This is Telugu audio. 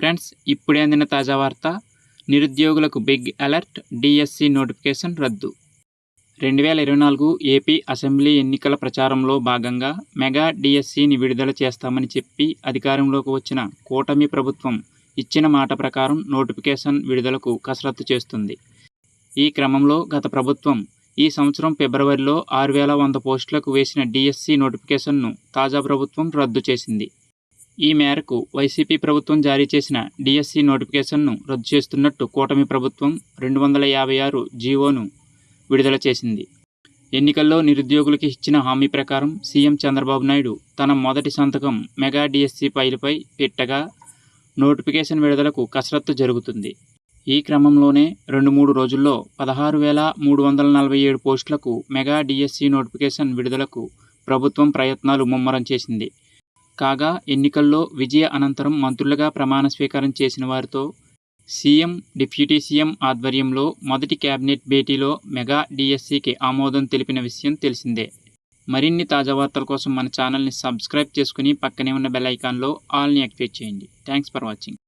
ఫ్రెండ్స్ ఇప్పుడే అందిన తాజా వార్త నిరుద్యోగులకు బిగ్ అలర్ట్ డిఎస్సి నోటిఫికేషన్ రద్దు. రెండు వేల ఇరవై నాలుగు ఏపీ అసెంబ్లీ ఎన్నికల ప్రచారంలో భాగంగా మెగా డిఎస్సిని విడుదల చేస్తామని చెప్పి అధికారంలోకి వచ్చిన కూటమి ప్రభుత్వం ఇచ్చిన మాట ప్రకారం నోటిఫికేషన్ విడుదలకు కసరత్తు చేస్తుంది. ఈ క్రమంలో గత ప్రభుత్వం ఈ సంవత్సరం ఫిబ్రవరిలో ఆరు వేల వంద పోస్టులకు వేసిన డిఎస్సి నోటిఫికేషన్ను తాజా ప్రభుత్వం రద్దు చేసింది. ఈ మేరకు వైసీపీ ప్రభుత్వం జారీ చేసిన డిఎస్సి నోటిఫికేషన్ను రద్దు చేస్తున్నట్టు కూటమి ప్రభుత్వం రెండు వందల యాభై ఆరు జీవోను విడుదల చేసింది. ఎన్నికల్లో నిరుద్యోగులకు ఇచ్చిన హామీ ప్రకారం సీఎం చంద్రబాబు నాయుడు తన మొదటి సంతకం మెగా డిఎస్సి ఫైలుపై పెట్టగా నోటిఫికేషన్ విడుదలకు కసరత్తు జరుగుతుంది. ఈ క్రమంలోనే రెండు మూడు రోజుల్లో పదహారు వేల మూడు వందల నలభై ఏడు పోస్టులకు మెగా డిఎస్సి నోటిఫికేషన్ విడుదలకు ప్రభుత్వం ప్రయత్నాలు ముమ్మరం చేసింది. కాగా ఎన్నికల్లో విజయ అనంతరం మంత్రులుగా ప్రమాణ స్వీకారం చేసిన వారితో సీఎం డిప్యూటీ సీఎం ఆధ్వర్యంలో మొదటి కేబినెట్ భేటీలో మెగా డిఎస్సికి ఆమోదం తెలిపిన విషయం తెలిసిందే. మరిన్ని తాజా వార్తల కోసం మన ఛానల్ని సబ్స్క్రైబ్ చేసుకుని పక్కనే ఉన్న బెల్ ఐకాన్లో ఆల్ని యాక్టివేట్ చేయండి. Thanks for watching.